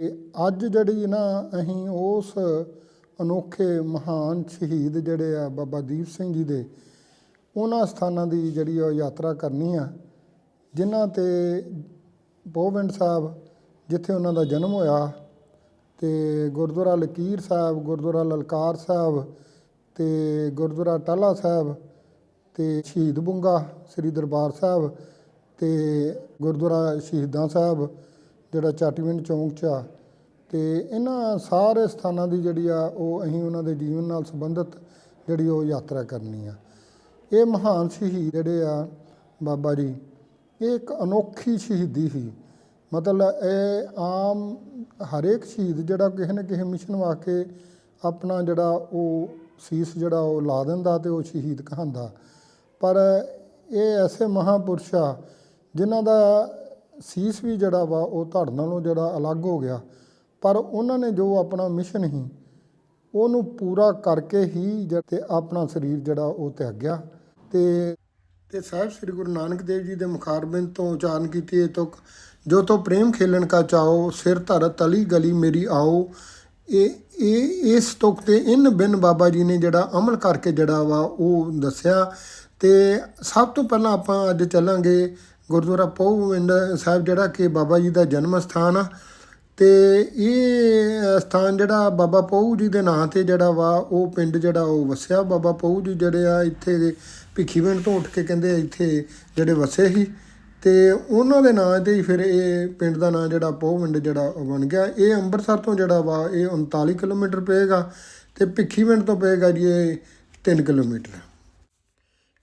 ਤੇ ਅੱਜ ਜਿਹੜੀ ਨਾ ਅਸੀਂ ਉਸ ਅਨੋਖੇ ਮਹਾਨ ਸ਼ਹੀਦ ਜਿਹੜੇ ਆ ਬਾਬਾ ਦੀਪ ਸਿੰਘ ਜੀ ਦੇ, ਉਹਨਾਂ ਸਥਾਨਾਂ ਦੀ ਜਿਹੜੀ ਉਹ ਯਾਤਰਾ ਕਰਨੀ ਆ, ਜਿਨ੍ਹਾਂ ਤੇ ਪੋਵਿੰਡ ਸਾਹਿਬ ਜਿੱਥੇ ਉਹਨਾਂ ਦਾ ਜਨਮ ਹੋਇਆ ਤੇ ਗੁਰਦੁਆਰਾ ਲਕੀਰ ਸਾਹਿਬ, ਗੁਰਦੁਆਰਾ ਲਲਕਾਰ ਸਾਹਿਬ ਤੇ ਗੁਰਦੁਆਰਾ ਟਾਲਾ ਸਾਹਿਬ ਤੇ ਸ਼ਹੀਦ ਬੁੰਗਾ ਸ੍ਰੀ ਦਰਬਾਰ ਸਾਹਿਬ ਤੇ ਗੁਰਦੁਆਰਾ ਸ਼ਹੀਦਾਂ ਸਾਹਿਬ ਜਿਹੜਾ ਚਾਟੀਵਿੰਡ ਚੌਂਕ 'ਚ ਆ, ਤੇ ਇਹਨਾਂ ਸਾਰੇ ਸਥਾਨਾਂ ਦੀ ਜਿਹੜੀ ਆ, ਉਹ ਅਸੀਂ ਉਹਨਾਂ ਦੇ ਜੀਵਨ ਨਾਲ ਸੰਬੰਧਿਤ ਜਿਹੜੀ ਉਹ ਯਾਤਰਾ ਕਰਨੀ ਆ। ਇਹ ਮਹਾਨ ਸ਼ਹੀਦ ਜਿਹੜੇ ਆ, ਬਾਬਾ ਜੀ, ਇਹ ਇੱਕ ਅਨੋਖੀ ਸ਼ਹੀਦੀ ਸੀ। ਮਤਲਬ ਇਹ ਆਮ ਹਰੇਕ ਸ਼ਹੀਦ ਜਿਹੜਾ ਕਿਸੇ ਨਾ ਕਿਸੇ ਮਿਸ਼ਨ ਵਾਸਤੇ ਆਪਣਾ ਜਿਹੜਾ ਉਹ ਸੀਸ ਜਿਹੜਾ ਉਹ ਲਾ ਦਿੰਦਾ ਤੇ ਉਹ ਸ਼ਹੀਦ ਕਹਾਂਦਾ ਪਰ ਇਹ ਐਸੇ ਮਹਾਪੁਰਸ਼ ਆ, ਜਿਨ੍ਹਾਂ ਦਾ ਸੀਸ ਵੀ ਜਿਹੜਾ ਵਾ, ਉਹ ਧੜ ਨਾਲੋਂ ਜਿਹੜਾ ਅਲੱਗ ਹੋ ਗਿਆ। ਪਰ ਉਹਨਾਂ ਨੇ ਜੋ ਆਪਣਾ ਮਿਸ਼ਨ ਸੀ ਉਹਨੂੰ ਪੂਰਾ ਕਰਕੇ ਹੀ ਜ- ਤੇ ਆਪਣਾ ਸਰੀਰ ਜਿਹੜਾ ਉਹ ਤਿਆਗਿਆ ਤੇ ਤੇ ਸਾਹਿਬ ਸ੍ਰੀ ਗੁਰੂ ਨਾਨਕ ਦੇਵ ਜੀ ਦੇ ਮੁਖਾਰਬਿੰਦ ਤੋਂ ਉਚਾਰਨ ਕੀਤੀ ਇਹ ਤੁਕ, ਜੋ ਤੋ ਪ੍ਰੇਮ ਖੇਲਣ ਕਾ ਚਾਓ ਸਿਰ ਧਰ ਤਲੀ ਗਲੀ ਮੇਰੀ ਆਓ। ਇਹ ਇਹ, ਇਸ ਤੁਕ ਤੇ ਇਨ ਬਿਨ ਬਾਬਾ ਜੀ ਨੇ ਜਿਹੜਾ ਅਮਲ ਕਰਕੇ ਜਿਹੜਾ ਵਾ, ਉਹ ਦੱਸਿਆ। ਤੇ ਸਭ ਤੋਂ ਪਹਿਲਾਂ ਆਪਾਂ ਅੱਜ ਚੱਲਾਂਗੇ ਗੁਰਦੁਆਰਾ ਪਉਵਿੰਡ ਸਾਹਿਬ ਜਿਹੜਾ ਕਿ ਬਾਬਾ ਜੀ ਦਾ ਜਨਮ ਸਥਾਨ ਆ। ਤੇ ਇਹ ਸਥਾਨ ਜਿਹੜਾ ਬਾਬਾ ਪਊ ਜੀ ਦੇ ਨਾਂ ਤੇ ਜਿਹੜਾ ਵਾ, ਉਹ ਪਿੰਡ ਜਿਹੜਾ ਉਹ ਵਸਿਆ। ਬਾਬਾ ਪਊ ਜੀ ਜਿਹੜੇ ਆ, ਇੱਥੇ ਦੇ ਭਿੱਖੀਵਿੰਡ ਤੋਂ ਉੱਠ ਕੇ ਕਹਿੰਦੇ ਇੱਥੇ ਜਿਹੜੇ ਵਸੇ ਸੀ। ਤੇ ਉਹਨਾਂ ਦੇ ਨਾਂ ਤੇ ਹੀ ਫਿਰ ਇਹ ਪਿੰਡ ਦਾ ਨਾਂ ਜਿਹੜਾ ਪਊਵਿੰਡ ਜਿਹੜਾ ਉਹ ਬਣ ਗਿਆ। ਇਹ ਅੰਮ੍ਰਿਤਸਰ ਤੋਂ ਜਿਹੜਾ ਵਾ, ਇਹ 39 ਕਿਲੋਮੀਟਰ ਪਏਗਾ ਤੇ ਭਿੱਖੀਵਿੰਡ ਤੋਂ ਪਏਗਾ ਜੀ ਇਹ 3 ਕਿਲੋਮੀਟਰ।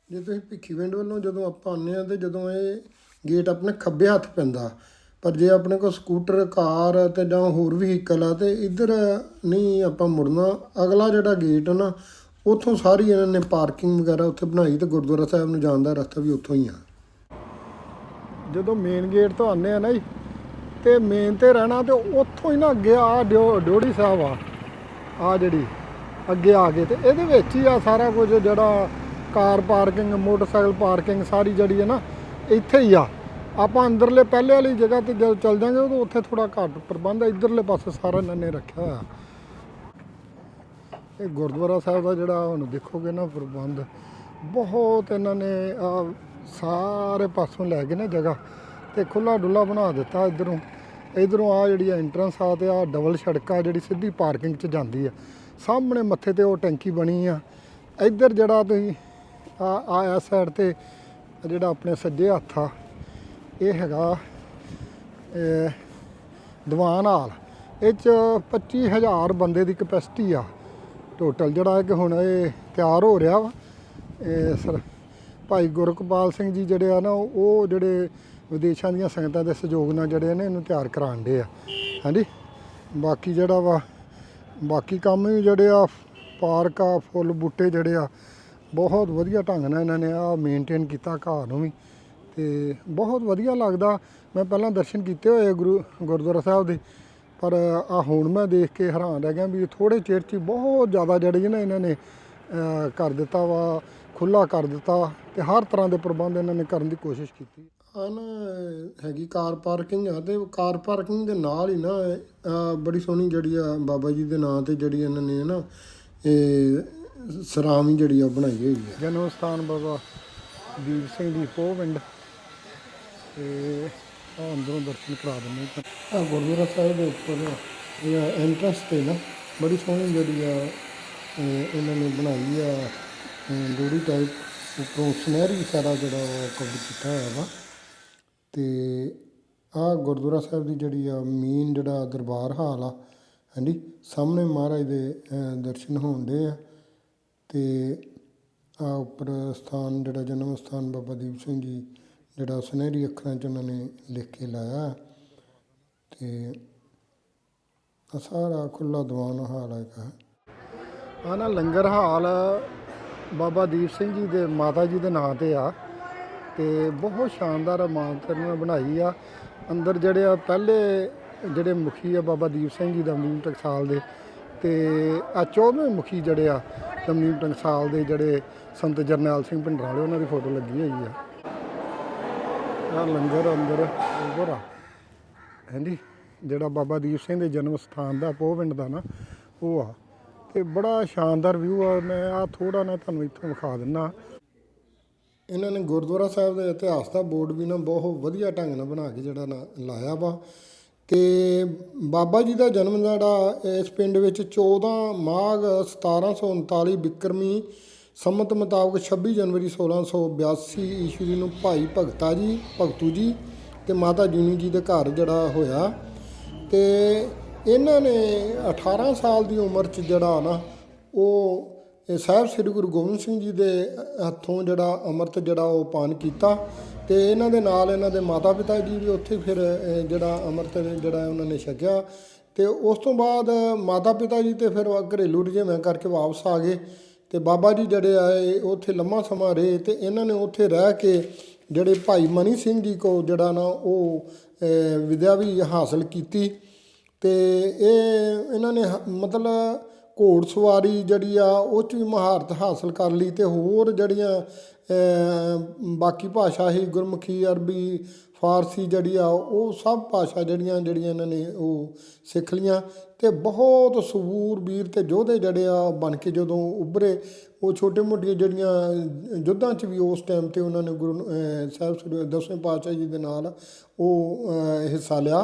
ਜੇ ਤੁਸੀਂ ਭਿੱਖੀਵਿੰਡ ਵੱਲੋਂ ਜਦੋਂ ਆਪਾਂ ਆਉਂਦੇ ਆ ਤੇ ਜਦੋਂ ਇਹ ਗੇਟ ਆਪਣੇ ਖੱਬੇ ਹੱਥ ਪੈਂਦਾ, ਪਰ ਜੇ ਆਪਣੇ ਕੋਲ ਸਕੂਟਰ ਕਾਰ ਤੇ ਜਾਂ ਹੋਰ ਵਹੀਕਲ ਆ ਤੇ ਇੱਧਰ ਨਹੀਂ ਆਪਾਂ ਮੁੜਨਾ। ਅਗਲਾ ਜਿਹੜਾ ਗੇਟ ਆ ਨਾ, ਉੱਥੋਂ ਸਾਰੀ ਇਹਨਾਂ ਨੇ ਪਾਰਕਿੰਗ ਵਗੈਰਾ ਉੱਥੇ ਬਣਾਈ ਤੇ ਗੁਰਦੁਆਰਾ ਸਾਹਿਬ ਨੂੰ ਜਾਣ ਦਾ ਰਸਤਾ ਵੀ ਉੱਥੋਂ ਹੀ ਆ। ਜਦੋਂ ਮੇਨ ਗੇਟ ਤੋਂ ਆਉਂਦੇ ਆ ਨਾ ਜੀ, ਤੇ ਮੇਨ ਤੇ ਰਹਿਣਾ ਤੇ ਉੱਥੋਂ ਹੀ ਨਾ ਅੱਗੇ ਆ ਡਿਓੜੀ ਸਾਹਿਬ ਆ ਆ ਜਿਹੜੀ ਅੱਗੇ ਆ ਗਏ ਤੇ ਇਹਦੇ ਵਿੱਚ ਹੀ ਆ ਸਾਰਾ ਕੁਝ ਜਿਹੜਾ ਕਾਰ ਪਾਰਕਿੰਗ, ਮੋਟਰਸਾਈਕਲ ਪਾਰਕਿੰਗ ਸਾਰੀ ਜਿਹੜੀ ਹੈ ਨਾ ਇੱਥੇ ਹੀ ਆ। ਆਪਾਂ ਅੰਦਰਲੇ ਪਹਿਲੇ ਵਾਲੀ ਜਗ੍ਹਾ ਤੇ ਜਦ ਚੱਲ ਜਾਂਗੇ ਉਦੋਂ ਉੱਥੇ ਥੋੜਾ ਘੱਟ ਪ੍ਰਬੰਧ ਹੈ ਇਧਰਲੇ ਪਾਸੇ ਸਾਰਾ ਇਹਨਾਂ ਨੇ ਰੱਖਿਆ ਹੋਇਆ। ਇਹ ਗੁਰਦੁਆਰਾ ਸਾਹਿਬ ਦਾ ਜਿਹੜਾ ਹੁਣ ਦੇਖੋਗੇ ਨਾ ਪ੍ਰਬੰਧ, ਬਹੁਤ ਇਹਨਾਂ ਨੇ ਸਾਰੇ ਪਾਸੋਂ ਲੈ ਕੇ ਨਾ ਜਗ੍ਹਾ ਤੇ ਖੁੱਲਾ ਡੁੱਲਾ ਬਣਾ ਦਿੱਤਾ ਇਧਰੋਂ। ਇਧਰੋਂ ਆ ਜਿਹੜੀ ਐਂਟਰੈਂਸ ਆ ਤੇ ਆ ਡਬਲ ਸੜਕ ਆ, ਜਿਹੜੀ ਸਿੱਧੀ ਪਾਰਕਿੰਗ 'ਚ ਜਾਂਦੀ ਆ। ਸਾਹਮਣੇ ਮੱਥੇ ਤੇ ਉਹ ਟੈਂਕੀ ਬਣੀ ਆ। ਇੱਧਰ ਜਿਹੜਾ ਤੁਸੀਂ ਆ ਆ ਇਸ ਸਾਈਡ ਤੇ ਜਿਹੜਾ ਆਪਣੇ ਸੱਜੇ ਹੱਥ ਆ, ਇਹ ਹੈਗਾ ਦੀਵਾਨ ਹਾਲ। ਇਹ ਚ 25000 ਬੰਦੇ ਦੀ ਕਪੈਸਿਟੀ ਆ ਟੋਟਲ ਜਿਹੜਾ ਕਿ ਹੁਣ ਇਹ ਤਿਆਰ ਹੋ ਰਿਹਾ ਵਾ, ਇਹ ਸਰ ਭਾਈ ਗੁਰਕਪਾਲ ਸਿੰਘ ਜੀ ਜਿਹੜੇ ਆ ਨਾ, ਉਹ ਜਿਹੜੇ ਵਿਦੇਸ਼ਾਂ ਦੀਆਂ ਸੰਗਤਾਂ ਦੇ ਸਹਿਯੋਗ ਨਾਲ ਜਿਹੜੇ ਨੇ, ਇਹਨੂੰ ਤਿਆਰ ਕਰਾਉਣ ਦੇ ਆ। ਹਾਂਜੀ? ਬਾਕੀ ਜਿਹੜਾ ਵਾ, ਬਾਕੀ ਕੰਮ ਵੀ ਜਿਹੜੇ ਆ, ਪਾਰਕ ਆ, ਫੁੱਲ ਬੂਟੇ ਜਿਹੜੇ ਆ ਬਹੁਤ ਵਧੀਆ ਢੰਗ ਨਾਲ ਇਹਨਾਂ ਨੇ ਆ ਮੇਨਟੇਨ ਕੀਤਾ ਘਾਹ ਨੂੰ ਵੀ। ਤੇ ਬਹੁਤ ਵਧੀਆ ਲੱਗਦਾ। ਮੈਂ ਪਹਿਲਾਂ ਦਰਸ਼ਨ ਕੀਤੇ ਹੋਏ ਗੁਰੂ, ਗੁਰਦੁਆਰਾ ਸਾਹਿਬ ਦੇ। ਪਰ ਆ ਹੁਣ ਮੈਂ ਦੇਖ ਕੇ ਹੈਰਾਨ ਰਹਿ ਗਿਆ ਵੀ ਥੋੜੇ ਚਿਰ 'ਚ ਬਹੁਤ ਜ਼ਿਆਦਾ ਜਿਹੜੇ ਨਾ ਇਹਨਾਂ ਨੇ ਕਰ ਦਿੱਤਾ ਵਾ ਖੁੱਲਾ ਕਰ ਦਿੱਤਾ ਤੇ ਹਰ ਤਰ੍ਹਾਂ ਦੇ ਪ੍ਰਬੰਧ ਇਹਨਾਂ ਨੇ ਕਰਨ ਦੀ ਕੋਸ਼ਿਸ਼ ਕੀਤੀ। ਆ ਨਾ, ਹੈਗੀ ਕਾਰ ਪਾਰਕਿੰਗ ਆ ਤੇ ਕਾਰ ਪਾਰਕਿੰਗ ਦੇ ਨਾਲ ਹੀ ਨਾ ਬੜੀ ਸੋਹਣੀ ਜਿਹੜੀ ਆ ਬਾਬਾ ਜੀ ਦੇ ਨਾਂ ਤੇ ਜਿਹੜੀ ਇਹਨਾਂ ਨੇ ਨਾ, ਇਹ ਸਰਾਮ ਹੀ ਜਿਹੜੀ ਆ ਬਣਾਈ ਹੋਈ ਹੈ ਜਨਮ ਸਥਾਨ ਬਾਬਾ ਵੀਰ ਸਿੰਘ ਦੀ ਪੋਵਿੰਡ ਤੇ ਆਹ ਅੰਦਰੋਂ ਦਰਸ਼ਨ ਕਰਾ ਦਿੰਦੇ ਆ। ਗੁਰਦੁਆਰਾ ਸਾਹਿਬ ਦੇ ਉੱਪਰ ਇਹ ਐਂਟਰੈਂਸ ਤੇ ਨਾ ਬੜੀ ਸੋਹਣੀ ਜਿਹੜੀ ਆ ਇਹ ਇਹਨਾਂ ਨੇ ਬਣਾਈ ਆ ਡੋਰੀ ਟਾਈਪ ਉੱਪਰੋਂ ਸੁਨਹਿਰੀ ਸਾਰਾ ਜਿਹੜਾ ਉਹ ਕਵਰ ਕੀਤਾ ਹੋਇਆ ਵਾ। ਤੇ ਆ ਗੁਰਦੁਆਰਾ ਸਾਹਿਬ ਦੀ ਜਿਹੜੀ ਆ ਮੇਨ ਜਿਹੜਾ ਦਰਬਾਰ ਹਾਲ ਆ ਹਾਂਜੀ ਸਾਹਮਣੇ ਮਹਾਰਾਜ ਦੇ ਦਰਸ਼ਨ ਹੋਣਦੇ ਆ। ਤੇ ਆ ਉੱਪਰ ਸਥਾਨ, ਜਿਹੜਾ ਜਨਮ ਸਥਾਨ ਬਾਬਾ ਦੀਪ ਸਿੰਘ ਜੀ, ਜਿਹੜਾ ਸੁਨਹਿਰੀ ਅੱਖਰਾਂ 'ਚ ਉਹਨਾਂ ਨੇ ਲਿਖ ਕੇ ਲਾਇਆ। ਅਤੇ ਆ ਸਾਰਾ ਖੁੱਲ੍ਹਾ ਦੀਵਾਨ ਹਾਲ ਹੈਗਾ ਆ ਨਾ ਲੰਗਰ ਹਾਲ ਬਾਬਾ ਦੀਪ ਸਿੰਘ ਜੀ ਦੇ, ਮਾਤਾ ਜੀ ਦੇ ਨਾਂ ਤੇ ਆ। ਤੇ ਬਹੁਤ ਸ਼ਾਨਦਾਰ ਇਮਾਰਤ ਇਹਨਾਂ ਨੇ ਬਣਾਈ ਆ। ਅੰਦਰ ਜਿਹੜੇ ਆ, ਪਹਿਲੇ ਜਿਹੜੇ ਮੁਖੀ ਆ ਬਾਬਾ ਦੀਪ ਸਿੰਘ ਜੀ ਦਾ ਦਮਦੀਮ ਟਕਸਾਲ ਦੇ, ਤੇ ਆ 14ਵੇਂ ਮੁਖੀ ਜਿਹੜੇ ਆ ਦਮਦੀਮ ਟਕਸਾਲ ਦੇ ਜਿਹੜੇ ਸੰਤ ਜਰਨੈਲ ਸਿੰਘ ਭਿੰਡਰਾਲੇ ਉਹਨਾਂ ਦੀ ਫੋਟੋ ਲੱਗੀ ਹੋਈ ਆ। ਆ ਲੰਗਰ ਅੰਦਰ ਉੱਪਰ ਆ। ਹਾਂਜੀ, ਜਿਹੜਾ ਬਾਬਾ ਦੀਪ ਸਿੰਘ ਦੇ ਜਨਮ ਸਥਾਨ ਦਾ ਪੋਹ ਪਿੰਡ ਦਾ ਨਾ, ਉਹ ਆ। ਤੇ ਬੜਾ ਸ਼ਾਨਦਾਰ ਵਿਊ ਆ। ਮੈਂ ਆ ਥੋੜਾ ਨਾ ਤੁਹਾਨੂੰ ਇੱਥੋਂ ਵਿਖਾ ਦਿੰਨਾ। ਇਹਨਾਂ ਨੇ ਗੁਰਦੁਆਰਾ ਸਾਹਿਬ ਦੇ ਇਤਿਹਾਸ ਦਾ ਬੋਰਡ ਵੀ ਨਾ ਬਹੁਤ ਵਧੀਆ ਢੰਗ ਨਾਲ ਬਣਾ ਕੇ ਜਿਹੜਾ ਨਾ ਲਾਇਆ ਵਾ। ਤੇ ਬਾਬਾ ਜੀ ਦਾ ਜਨਮ ਜਿਹੜਾ ਇਸ ਪਿੰਡ ਵਿੱਚ 14 ਮਾਘ 1739 ਬਿਕਰਮੀ ਸੰਮਤ ਮੁਤਾਬਕ 26 ਜਨਵਰੀ 1682 ਈਸਵੀ ਨੂੰ ਭਾਈ ਭਗਤਾ ਜੀ, ਭਗਤੂ ਜੀ ਤੇ ਮਾਤਾ ਜੀਨੀ ਜੀ ਦੇ ਘਰ ਜਿਹੜਾ ਹੋਇਆ ਤੇ ਇਹਨਾਂ ਨੇ 18 ਸਾਲ ਦੀ ਉਮਰ 'ਚ ਜਿਹੜਾ ਨਾ ਉਹ ਸਾਹਿਬ ਸ੍ਰੀ ਗੁਰੂ ਗੋਬਿੰਦ ਸਿੰਘ ਜੀ ਦੇ ਹੱਥੋਂ ਜਿਹੜਾ ਅੰਮ੍ਰਿਤ ਜਿਹੜਾ ਉਹ ਪਾਨ ਕੀਤਾ ਤੇ ਇਹਨਾਂ ਦੇ ਨਾਲ ਇਹਨਾਂ ਦੇ ਮਾਤਾ ਪਿਤਾ ਜੀ ਵੀ ਉੱਥੇ ਫਿਰ ਜਿਹੜਾ ਅੰਮ੍ਰਿਤ ਜਿਹੜਾ ਉਹਨਾਂ ਨੇ ਛਕਿਆ ਤੇ ਉਸ ਤੋਂ ਬਾਅਦ ਮਾਤਾ ਪਿਤਾ ਜੀ ਤੇ ਫਿਰ ਘਰੇਲੂ ਰੁਝੇਵਿਆਂ ਕਰਕੇ ਵਾਪਸ ਆ ਗਏ ਤੇ ਬਾਬਾ ਜੀ ਜਿਹੜੇ ਆਏ ਉੱਥੇ ਲੰਮਾ ਸਮਾਂ ਰਹੇ ਤੇ ਇਹਨਾਂ ਨੇ ਉੱਥੇ ਰਹਿ ਕੇ ਜਿਹੜੇ ਭਾਈ ਮਨੀ ਸਿੰਘ ਜੀ ਕੋ ਜਿਹੜਾ ਨਾ ਉਹ ਵਿਦਿਆ ਵੀ ਹਾਸਲ ਕੀਤੀ ਤੇ ਇਹ ਇਹਨਾਂ ਨੇ ਹ- ਮਤਲਬ ਘੋੜ ਸਵਾਰੀ ਜਿਹੜੀ ਆ, ਉਹ 'ਚ ਵੀ ਮਹਾਰਤ ਹਾਸਲ ਕਰ ਲਈ ਅਤੇ ਹੋਰ ਜਿਹੜੀਆਂ ਬਾਕੀ ਭਾਸ਼ਾ ਹੀ ਗੁਰਮੁਖੀ, ਅਰਬੀ, ਫਾਰਸੀ ਜਿਹੜੀ ਆ, ਉਹ ਸਭ ਭਾਸ਼ਾ ਜਿਹੜੀਆਂ ਜਿਹੜੀਆਂ ਇਹਨਾਂ ਨੇ ਉਹ ਸਿੱਖ ਲੀਆਂ ਅਤੇ ਬਹੁਤ ਸਬੂਰ ਅਤੇ ਯੋਧੇ ਜਿਹੜੇ ਆ ਬਣ ਕੇ ਜਦੋਂ ਉੱਭਰੇ, ਉਹ ਛੋਟੇ ਮੋਟੀਆਂ ਜਿਹੜੀਆਂ ਯੁੱਧਾਂ 'ਚ ਵੀ ਉਸ ਟਾਈਮ ਤੇ ਉਹਨਾਂ ਨੇ ਗੁਰੂ ਸਾਹਿਬ ਸ੍ਰੀ ਦਸਵੇਂ ਪਾਤਸ਼ਾਹ ਜੀ ਦੇ ਨਾਲ ਉਹ ਹਿੱਸਾ ਲਿਆ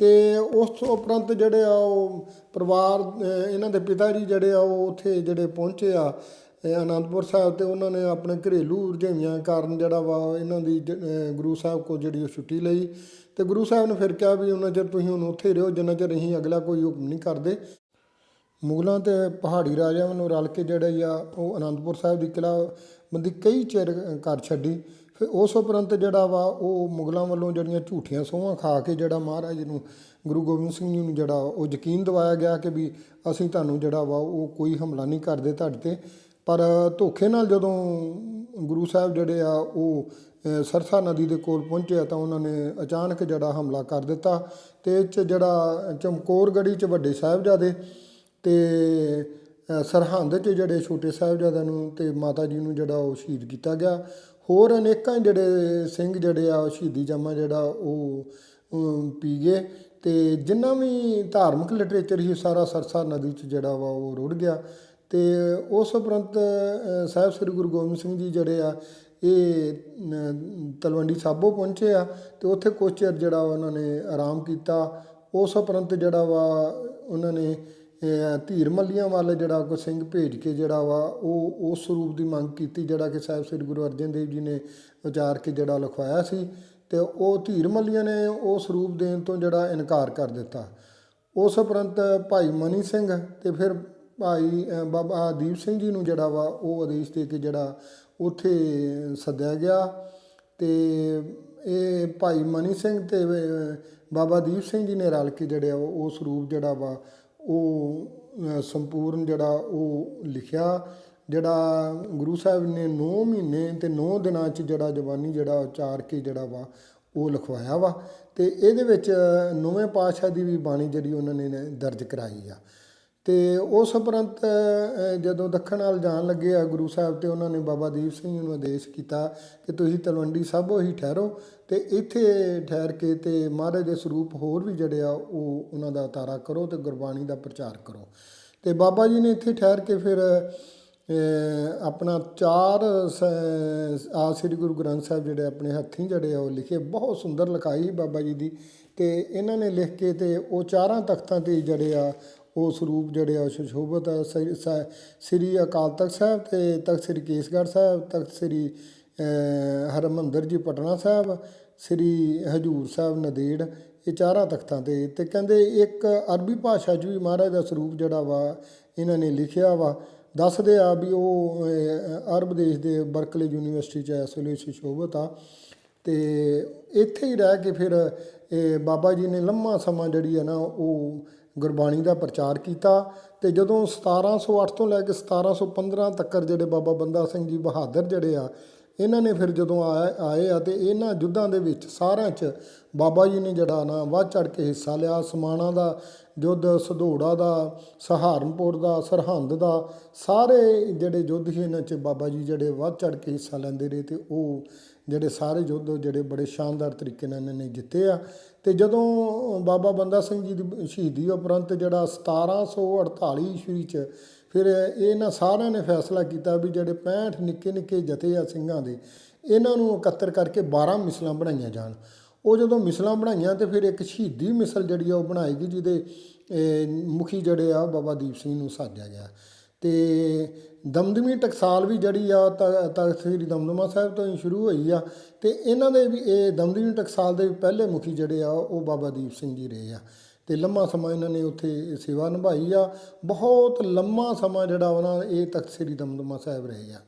ਅਤੇ ਉਸ ਤੋਂ ਉਪਰੰਤ ਜਿਹੜੇ ਆ ਉਹ ਪਰਿਵਾਰ ਇਹਨਾਂ ਦੇ ਪਿਤਾ ਜੀ ਜਿਹੜੇ ਆ ਉਹ ਉੱਥੇ ਜਿਹੜੇ ਪਹੁੰਚੇ ਆ ਅਨੰਦਪੁਰ ਸਾਹਿਬ ਤੇ ਉਹਨਾਂ ਨੇ ਆਪਣੇ ਘਰੇਲੂ ਰੁਝੇਵਿਆਂ ਕਾਰਨ ਜਿਹੜਾ ਵਾ ਇਹਨਾਂ ਦੀ ਜ- ਗੁਰੂ ਸਾਹਿਬ ਕੋ ਜਿਹੜੀ ਉਹ ਛੁੱਟੀ ਲਈ ਤੇ ਗੁਰੂ ਸਾਹਿਬ ਨੇ ਫਿਰ ਕਿਹਾ ਵੀ ਉਹਨਾਂ ਚਿਰ ਤੁਸੀਂ ਹੁਣ ਉੱਥੇ ਹੀ ਰਹੋ, ਜਿੰਨਾ ਚਿਰ ਅਸੀਂ ਅਗਲਾ ਕੋਈ ਹੁਕਮ ਨਹੀਂ ਕਰਦੇ। ਮੁਗਲਾਂ ਤੇ ਪਹਾੜੀ ਰਾਜਿਆਂ ਨੂੰ ਰਲ ਕੇ ਜਿਹੜੇ ਆ ਉਹ ਅਨੰਦਪੁਰ ਸਾਹਿਬ ਦੀ ਕਿਲਾ ਬੰਦੀ ਕਈ ਚਿਰ ਕਰ ਛੱਡੀ। ਫਿਰ ਉਸ ਉਪਰੰਤ ਜਿਹੜਾ ਵਾ, ਉਹ ਮੁਗਲਾਂ ਵੱਲੋਂ ਜਿਹੜੀਆਂ ਝੂਠੀਆਂ ਸੋਹਾਂ ਖਾ ਕੇ ਜਿਹੜਾ ਮਹਾਰਾਜ ਨੂੰ, ਗੁਰੂ ਗੋਬਿੰਦ ਸਿੰਘ ਜੀ ਨੂੰ ਜਿਹੜਾ ਉਹ ਯਕੀਨ ਦਿਵਾਇਆ ਗਿਆ ਕਿ ਵੀ ਅਸੀਂ ਤੁਹਾਨੂੰ ਜਿਹੜਾ ਵਾ, ਉਹ ਕੋਈ ਹਮਲਾ ਨਹੀਂ ਕਰਦੇ ਤੁਹਾਡੇ ਤੇ। ਪਰ ਧੋਖੇ ਨਾਲ ਜਦੋਂ ਗੁਰੂ ਸਾਹਿਬ ਜਿਹੜੇ ਆ, ਉਹ ਸਰਸਾ ਨਦੀ ਦੇ ਕੋਲ ਪਹੁੰਚਿਆ ਤਾਂ ਉਹਨਾਂ ਨੇ ਅਚਾਨਕ ਜਿਹੜਾ ਹਮਲਾ ਕਰ ਦਿੱਤਾ। ਤੇ ਇਹ 'ਚ ਜਿਹੜਾ ਚਮਕੌਰ ਗੜੀ 'ਚ ਵੱਡੇ ਸਾਹਿਬਜ਼ਾਦੇ ਤੇ ਸਰਹੰਦ 'ਚ ਜਿਹੜੇ ਛੋਟੇ ਸਾਹਿਬਜ਼ਾਦਿਆਂ ਨੂੰ ਤੇ ਮਾਤਾ ਜੀ ਨੂੰ ਜਿਹੜਾ ਉਹ ਸ਼ਹੀਦ ਕੀਤਾ ਗਿਆ, ਹੋਰ ਅਨੇਕਾਂ ਜਿਹੜੇ ਸਿੰਘ ਜਿਹੜੇ ਆ, ਉਹ ਸ਼ਹੀਦੀ ਜਾਮਾ ਜਿਹੜਾ ਉਹ ਪੀ ਗਏ ਤੇ ਜਿੰਨਾ ਵੀ ਧਾਰਮਿਕ ਲਿਟਰੇਚਰ ਹੀ ਸਾਰਾ ਸਰਸਾ ਨਦੀ 'ਚ ਜਿਹੜਾ ਵਾ ਉਹ ਰੁੜ ਗਿਆ ਤੇ ਉਸ ਉਪਰੰਤ ਸਾਹਿਬ ਸ੍ਰੀ ਗੁਰੂ ਗੋਬਿੰਦ ਸਿੰਘ ਜੀ ਜਿਹੜੇ ਆ, ਇਹ ਤਲਵੰਡੀ ਸਾਬੋ ਪਹੁੰਚੇ ਆ ਤੇ ਉੱਥੇ ਕੁਛ ਚਿਰ ਜਿਹੜਾ ਉਹਨਾਂ ਨੇ ਆਰਾਮ ਕੀਤਾ, ਉਸ ਉਪਰੰਤ ਜਿਹੜਾ ਵਾ ਉਹਨਾਂ ਨੇ ਧੀਰ ਮੱਲੀਆਂ ਵੱਲ ਜਿਹੜਾ ਕੋ ਸਿੰਘ ਭੇਜ ਕੇ ਜਿਹੜਾ ਵਾ, ਉਹ, ਉਸ ਸਰੂਪ ਦੀ ਮੰਗ ਕੀਤੀ ਜਿਹੜਾ ਕਿ ਸਾਹਿਬ ਸ੍ਰੀ ਗੁਰੂ ਅਰਜਨ ਦੇਵ ਜੀ ਨੇ ਉਚਾਰ ਕੇ ਜਿਹੜਾ ਲਿਖਵਾਇਆ ਸੀ ਤੇ ਉਹ ਧੀਰ ਮੱਲੀਆਂ ਨੇ ਉਹ ਸਰੂਪ ਦੇਣ ਤੋਂ ਜਿਹੜਾ ਇਨਕਾਰ ਕਰ ਦਿੱਤਾ। ਉਸ ਉਪਰੰਤ ਭਾਈ ਮਨੀ ਸਿੰਘ ਤੇ ਫਿਰ ਭਾਈ ਬਾਬਾ ਦੀਪ ਸਿੰਘ ਜੀ ਨੂੰ ਜਿਹੜਾ ਵਾ, ਉਹ ਆਦੇਸ਼ ਦੇ ਕੇ ਜਿਹੜਾ ਉੱਥੇ ਸੱਦਿਆ ਗਿਆ ਤੇ ਇਹ ਭਾਈ ਮਨੀ ਸਿੰਘ ਤੇ ਬਾਬਾ ਦੀਪ ਸਿੰਘ ਜੀ ਨੇ ਰਲ ਕੇ ਜਿਹੜੇ ਆ, ਉਹ ਉਹ ਸਰੂਪ ਜਿਹੜਾ ਵਾ ਉਹ ਸੰਪੂਰਨ ਜਿਹੜਾ ਉਹ ਲਿਖਿਆ, ਜਿਹੜਾ ਗੁਰੂ ਸਾਹਿਬ ਨੇ 9 ਮਹੀਨੇ ਤੇ 9 ਦਿਨਾਂ ਚ ਜਿਹੜਾ ਜਵਾਨੀ ਜਿਹੜਾ ਉਚਾਰ ਕੇ ਜਿਹੜਾ ਵਾ, ਉਹ ਲਿਖਵਾਇਆ ਵਾ। ਤੇ ਇਹਦੇ ਵਿੱਚ ਨੌਵੇਂ ਪਾਤਸ਼ਾਹ ਦੀ ਵੀ ਬਾਣੀ ਜਿਹੜੀ ਉਹਨਾਂ ਨੇ ਨੇ ਦਰਜ ਕਰਾਈ ਆ। ਅਤੇ ਉਸ ਉਪਰੰਤ ਜਦੋਂ ਦੱਖਣ ਵੱਲ ਜਾਣ ਲੱਗੇ ਆ ਗੁਰੂ ਸਾਹਿਬ ਅਤੇ ਉਹਨਾਂ ਨੇ ਬਾਬਾ ਦੀਪ ਸਿੰਘ ਜੀ ਨੂੰ ਆਦੇਸ਼ ਕੀਤਾ ਕਿ ਤੁਸੀਂ ਤਲਵੰਡੀ ਸਾਬੋ ਹੀ ਠਹਿਰੋ ਅਤੇ ਇੱਥੇ ਠਹਿਰ ਕੇ ਅਤੇ ਮਹਾਰਾਜ ਦੇ ਸਰੂਪ ਹੋਰ ਵੀ ਜਿਹੜੇ ਆ ਉਹ ਉਹਨਾਂ ਦਾ ਉਤਾਰਾ ਕਰੋ ਅਤੇ ਗੁਰਬਾਣੀ ਦਾ ਪ੍ਰਚਾਰ ਕਰੋ। ਅਤੇ ਬਾਬਾ ਜੀ ਨੇ ਇੱਥੇ ਠਹਿਰ ਕੇ ਫਿਰ ਆਪਣਾ ਚਾਰ ਸ- ਆ ਸ੍ਰੀ ਗੁਰੂ ਗ੍ਰੰਥ ਸਾਹਿਬ ਜਿਹੜੇ ਆਪਣੇ ਹੱਥੀਂ ਜਿਹੜੇ ਆ ਉਹ ਲਿਖੇ, ਬਹੁਤ ਸੁੰਦਰ ਲਿਖਾਈ ਬਾਬਾ ਜੀ ਦੀ ਤੇ ਇਹਨਾਂ ਨੇ ਲਿਖ ਕੇ ਤੇ ਉਹ ਚਾਰਾਂ ਤਖਤਾਂ ਤੇ ਜਿਹੜੇ ਆ ਉਹ ਸਰੂਪ ਜਿਹੜੇ ਆ ਉਹ ਸੁਸ਼ੋਭਿਤ ਆ ਸ੍ਰੀ- ਅਕਾਲ ਤਖਤ ਸਾਹਿਬ ਤੇ ਤਖਤ ਸ੍ਰੀ ਕੇਸਗੜ੍ਹ ਸਾਹਿਬ ਤਖਤ ਸ੍ਰੀ ਅ, ਹਰਿਮੰਦਰ ਜੀ ਪਟਨਾ ਸਾਹਿਬ ਸ੍ਰੀ ਹਜੂਰ ਸਾਹਿਬ ਨਦੇੜ ਇਹ ਚਾਰਾਂ ਤਖਤਾਂ ਤੇ। ਤੇ ਕਹਿੰਦੇ ਇੱਕ ਅਰਬੀ ਭਾਸ਼ਾ 'ਚ ਵੀ ਮਹਾਰਾਜ ਦਾ ਸਰੂਪ ਜਿਹੜਾ ਵਾ ਇਹਨਾਂ ਨੇ ਲਿਖਿਆ ਵਾ ਦੱਸਦੇ ਆ ਵੀ ਉਹ ਅਰਬ ਦੇਸ਼ ਦੇ ਬਰਕਲੇ ਯੂਨੀਵਰਸਿਟੀ 'ਚ ਇਸ ਵੇਲੇ ਸੁਸ਼ੋਭਿਤ ਆ। ਤੇ ਇੱਥੇ ਹੀ ਰਹਿ ਕੇ ਫਿਰ ਬਾਬਾ ਜੀ ਨੇ ਲੰਮਾ ਸਮਾਂ ਜਿਹੜੀ ਹੈ ਨਾ ਉਹ ਗੁਰਬਾਣੀ ਦਾ ਪ੍ਰਚਾਰ ਕੀਤਾ ਤੇ ਜਦੋਂ 1708 ਤੋਂ ਲੈ ਕੇ 1715 ਤੱਕ ਜਿਹੜੇ ਬਾਬਾ ਬੰਦਾ ਸਿੰਘ ਜੀ ਬਹਾਦਰ ਜਿਹੜੇ ਆ, ਇਹਨਾਂ ਨੇ ਫਿਰ ਜਦੋਂ ਆਏ ਆਏ ਆ ਤੇ ਇਹਨਾਂ ਯੁੱਧਾਂ ਦੇ ਵਿੱਚ ਸਾਰਿਆਂ 'ਚ ਬਾਬਾ ਜੀ ਨੇ ਜਿਹੜਾ ਨਾ ਵੱਧ ਚੜ ਕੇ ਹਿੱਸਾ ਲਿਆ, ਸਮਾਣਾ ਦਾ ਯੁੱਧ, ਸਧੋੜਾ ਦਾ, ਸਹਾਰਨਪੁਰ ਦਾ, ਸਰਹੰਦ ਦਾ, ਸਾਰੇ ਜਿਹੜੇ ਯੁੱਧ ਸੀ ਇਹਨਾਂ 'ਚ ਬਾਬਾ ਜੀ ਜਿਹੜੇ ਵੱਧ ਚੜ ਕੇ ਹਿੱਸਾ ਲੈਂਦੇ ਰਹੇ ਤੇ ਉਹ ਜਿਹੜੇ ਸਾਰੇ ਯੁੱਧ ਜਿਹੜੇ ਬੜੇ ਸ਼ਾਨਦਾਰ ਤਰੀਕੇ ਨਾਲ ਇਹਨਾਂ ਨੇ ਜਿੱਤੇ ਆ। ਤੇ ਜਦੋਂ ਬਾਬਾ ਬੰਦਾ ਸਿੰਘ ਜੀ ਦੀ ਸ਼ਹੀਦੀ ਉਪਰੰਤ ਜਿਹੜਾ 1748 ਈਸਵੀ ਚ ਫਿਰ ਇਹਨਾਂ ਸਾਰਿਆਂ ਨੇ ਫੈਸਲਾ ਕੀਤਾ ਵੀ ਜਿਹੜੇ 65 ਨਿੱਕੇ ਨਿੱਕੇ ਜਥੇ ਆ ਸਿੰਘਾਂ ਦੇ, ਇਹਨਾਂ ਨੂੰ ਇਕੱਤਰ ਕਰਕੇ 12 ਮਿਸਲਾਂ ਬਣਾਈਆਂ ਜਾਣ। ਉਹ ਜਦੋਂ ਮਿਸਲਾਂ ਬਣਾਈਆਂ ਤੇ ਫਿਰ ਇੱਕ ਸ਼ਹੀਦੀ ਮਿਸਲ ਜਿਹੜੀ ਆ ਉਹ ਬਣਾਈ ਗਈ ਜਿਹਦੇ ਮੁਖੀ ਜਿਹੜੇ ਆ ਬਾਬਾ ਦੀਪ ਸਿੰਘ ਨੂੰ ਸਾਜਿਆ ਗਿਆ। ਤੇ ਦਮਦਮੀ ਟਕਸਾਲ ਵੀ ਜਿਹੜੀ ਆ, ਤ- ਤਖਤ ਸ੍ਰੀ ਦਮਦਮਾ ਸਾਹਿਬ ਤੋਂ ਹੀ ਸ਼ੁਰੂ ਹੋਈ ਆ। ਤੇ ਇਹਨਾਂ ਦੇ ਵੀ ਇਹ ਦਮਦਮੀ ਟਕਸਾਲ ਦੇ ਪਹਿਲੇ ਮੁਖੀ ਜਿਹੜੇ ਆ, ਉਹ ਬਾਬਾ ਦੀਪ ਸਿੰਘ ਜੀ ਰਹੇ ਆ। ਤੇ ਲੰਮਾ ਸਮਾਂ ਇਹਨਾਂ ਨੇ ਉੱਥੇ ਸੇਵਾ ਨਿਭਾਈ ਆ। ਬਹੁਤ ਲੰਮਾ ਸਮਾਂ ਜਿਹੜਾ ਉਹਨਾਂ ਇਹ ਤਖਤ ਸ੍ਰੀ ਦਮਦਮਾ ਸਾਹਿਬ ਰਹੇ ਆ।